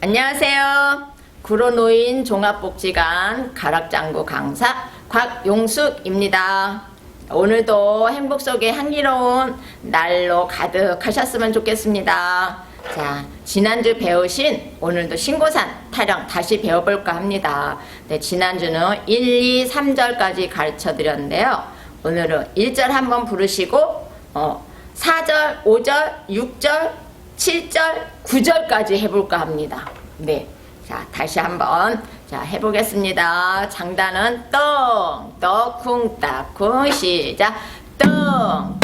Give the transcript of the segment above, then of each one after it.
안녕하세요. 구로노인 종합복지관 가락장구 강사 곽용숙입니다. 오늘도 행복 속에 향기로운 날로 가득하셨으면 좋겠습니다. 자, 지난주 배우신 오늘도 신고산 타령 다시 배워볼까 합니다. 네, 지난주는 1, 2, 3절까지 가르쳐 드렸는데요. 오늘은 1절 한번 부르시고, 어, 4절, 5절, 6절, 7절, 9절까지 해볼까 합니다. 네. 자, 다시 한번. 자, 해보겠습니다. 장단은 똥, 떡, 쿵, 따, 쿵, 시작. 똥,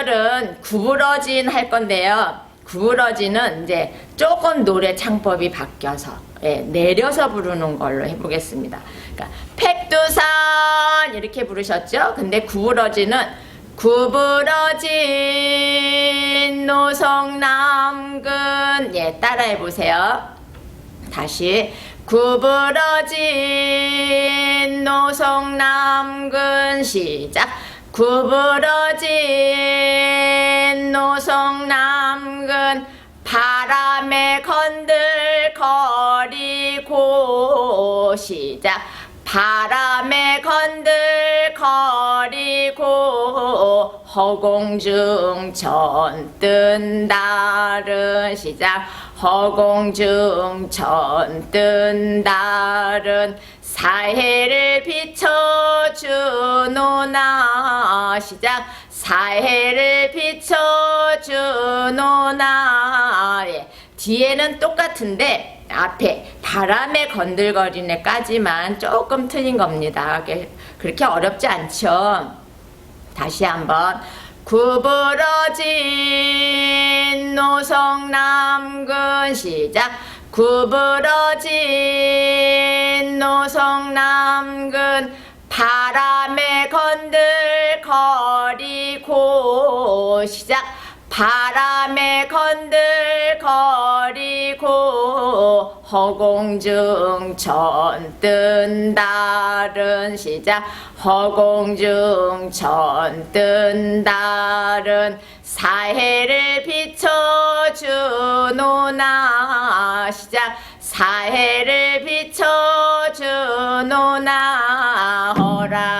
네 5절은 구부러진 할 건데요. 구부러지는 이제 조금 노래 창법이 바뀌어서 예, 내려서 부르는 걸로 해보겠습니다. 그러니까 백두산 이렇게 부르셨죠? 근데 구부러지는 구부러진 노성남근 예 따라해 보세요. 다시 구부러진 노성남근 시작 구부러진 노성 남근 바람에 건들거리고 시작. 바람에 건들거리고 허공중천 뜬 달은 시작. 허공중천 뜬 달은 사해를 비춰주노나 시작 사해를 비춰주노나 예. 뒤에는 똑같은데 앞에 바람에 건들거리네까지만 조금 틀린 겁니다. 그렇게 어렵지 않죠. 다시 한번 구부러진 노성남근 시작 구부러진 노 성남근 바람에 건들거리고 시작 바람에 건들거리고 허공중천 뜬 달은 시작 허공중천 뜬 달은 사해를 비춰주노나 시작 사해를 비춰 주노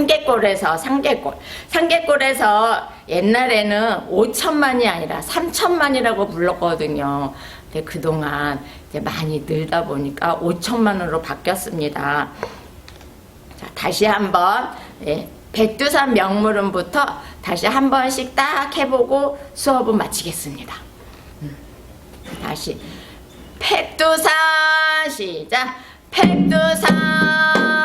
삼계골에서 삼계골. 삼계골에서 옛날에는 5천만이 아니라 3천만이라고 불렀거든요. 근데 그동안 이제 많이 늘다 보니까 5천만으로 바뀌었습니다. 자, 다시 한번 예, 백두산 명물음부터 다시 한 번씩 딱 해보고 수업은 마치겠습니다. 음, 다시 백두산 시작 백두산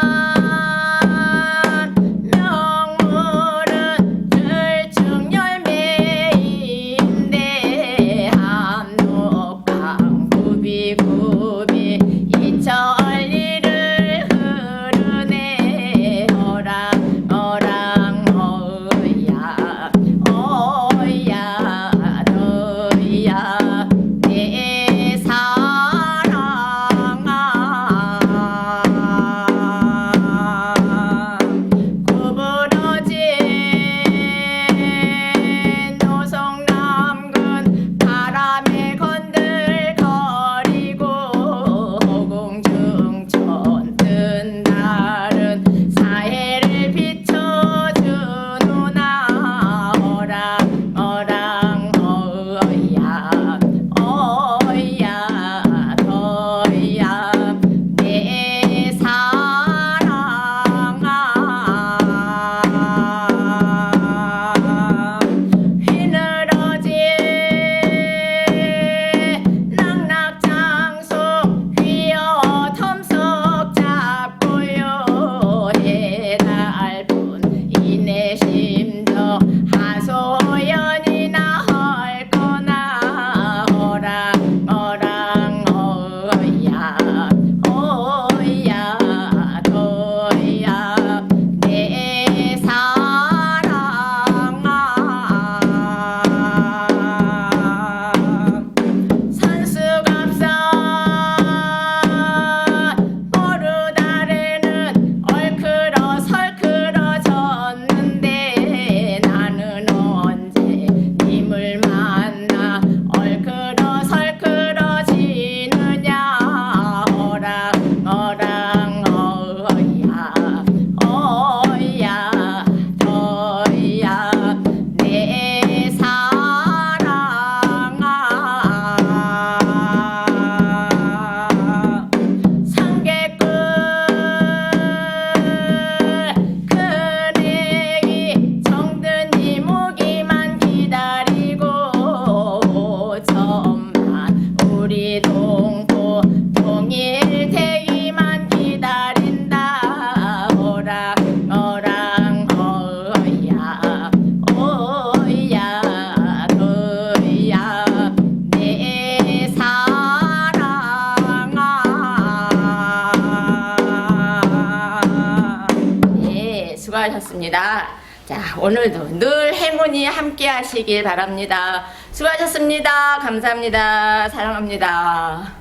수고하셨습니다. 자 오늘도 늘 행운이 함께 하시길 바랍니다. 수고하셨습니다. 감사합니다. 사랑합니다